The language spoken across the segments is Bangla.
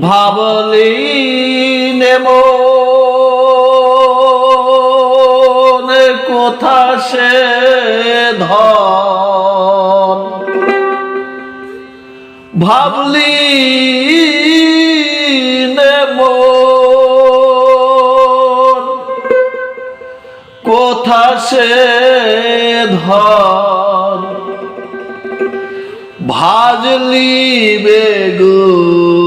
ভাবলি নেমো কোথা সে ধন? ভাবলি নেব কোথা সে ধন? ভাজলি বেগুন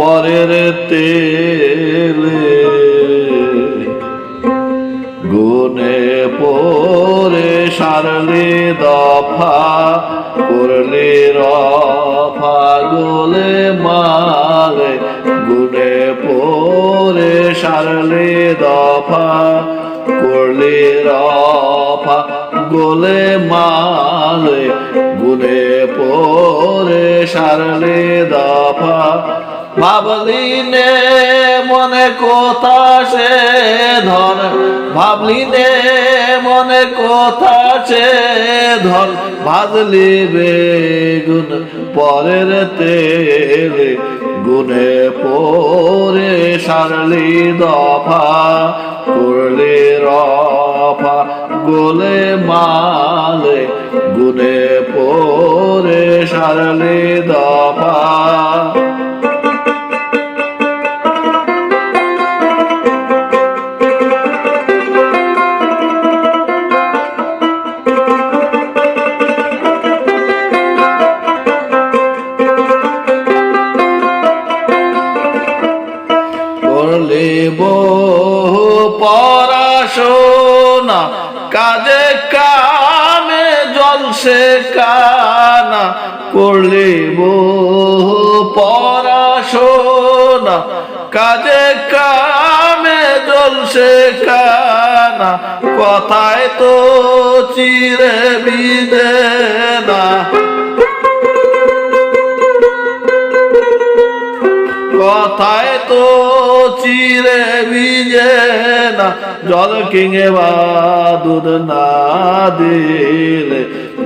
পরের তেলে গুনে পরে সারলে দফা, করলে রফা গোলে মালে, গুনে পরে সারলে দফা, করলে রফা গোলে মালে, গুনে পরে সারলে দফা ভাবলি নে মনে কথা সে ধর ভাবলি নে মনে কোথা সে ধন ভাজলি বেগুন পরের তেলে, গুনে পরে সারলি দফা, করলে রফা, গোলে মালে, গুনে পরে সারলি দফা। পড়াশোনা কাজে কামে জলসে কানা করলে পড়াশোনা কাজে কামে জলসে কানা, কথায় তো চিরে বিদে না। কথায় তো চিরে বিজে না। জল কিঙে বা দুধ না দিলে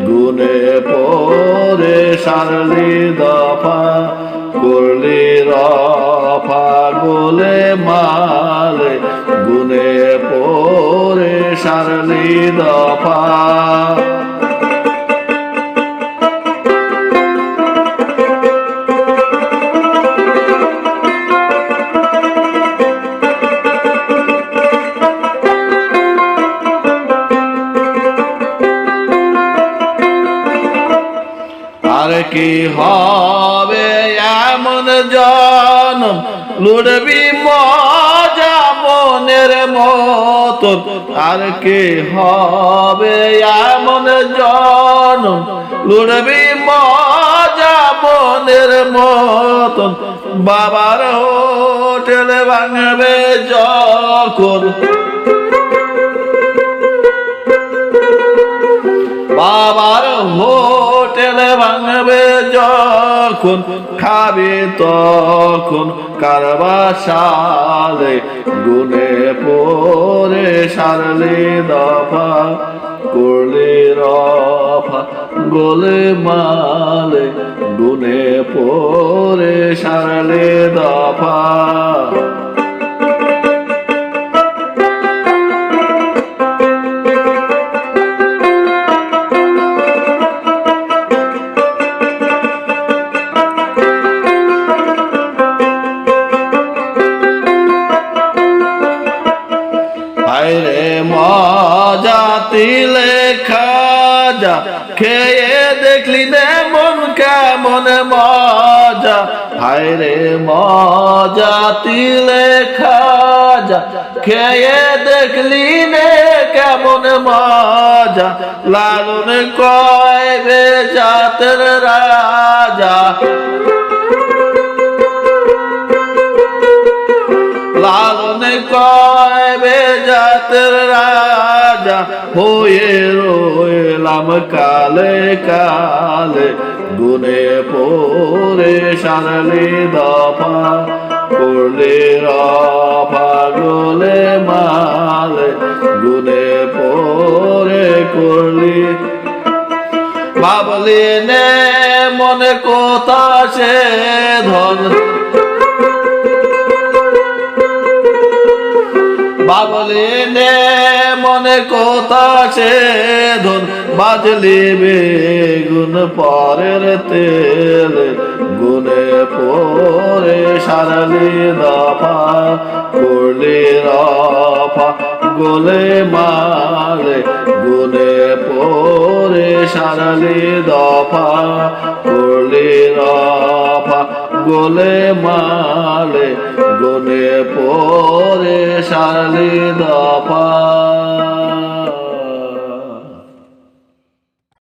গুনে পরে সারলি দফা, করলি রফা গোলে মালে, গুনে পরে সারলি দফা। হবে এমন জন লুড়বি মজা মনের মতন আর কি হবে এমন জন লুড়বি মজা মনের মতন বাবার হোটেল ভাঙবে যখন। বাবার হোটেলে ভাঙবে যখন, খাবে তখন কারবাসালে, গুনে পরে সারলে দফা, করলে রফা, গোলে মালে, গুনে পরে সারলে দফা। তিলে খাজা খেয়ে দেখলি নে মন কেমন মজা। হায়রে মজা তিলে খাজা খেয়ে দেখলি নে কেমন মজা। লালন কয় বেজাতের রাজা। লালন কয় রাজা হয়ে রইলাম কালে কালে, গুনে পরে সারলে দফা, করলে রফা গোলে মালে, গুনে পরে করলি। ভাবলি নে, মনে কোথা সে ধন বাবলি নে, মনে কথা সে ধন। বাজলি বেগুন পরের তেল। গুনে পরে সারালি দফা, করলি রফা। গোলে মালে, গুনে পরে সারালি দফা, করলি রফা। গোলে মালে গুনে পরে সারালি দফা।